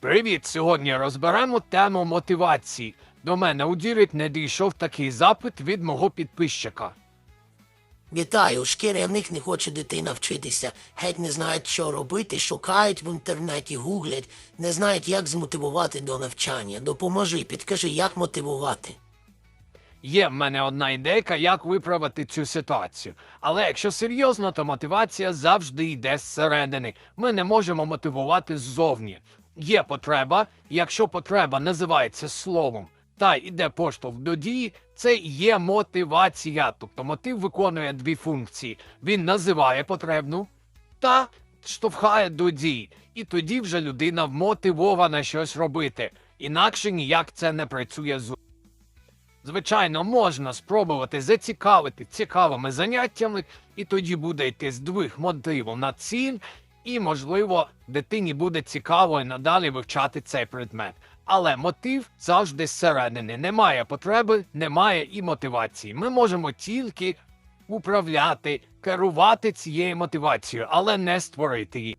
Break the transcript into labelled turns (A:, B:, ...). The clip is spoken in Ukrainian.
A: Привіт! Сьогодні розберемо тему мотивації. До мене у Дірект не дійшов такий запит від мого підписчика.
B: Вітаю, шкірявник не хоче дитина вчитися, геть не знають, що робити, шукають в інтернеті, гуглять, не знають, як змотивувати до навчання. Допоможи, підкажи, як мотивувати.
A: Є в мене одна ідейка, як виправити цю ситуацію. Але якщо серйозно, то мотивація завжди йде зсередини. Ми не можемо мотивувати ззовні. Є потреба, якщо потреба називається словом та йде поштовх до дії, це є мотивація. Тобто мотив виконує дві функції. Він називає потребну та штовхає до дій. І тоді вже людина вмотивована щось робити. Інакше ніяк це не працює з Звичайно, можна спробувати зацікавити цікавими заняттями, і тоді буде йти здвиг мотиву на ціль, і, можливо, дитині буде цікаво і надалі вивчати цей предмет. Але мотив завжди зсередини. Немає потреби, немає і мотивації. Ми можемо тільки управляти, керувати цією мотивацією, але не створити її.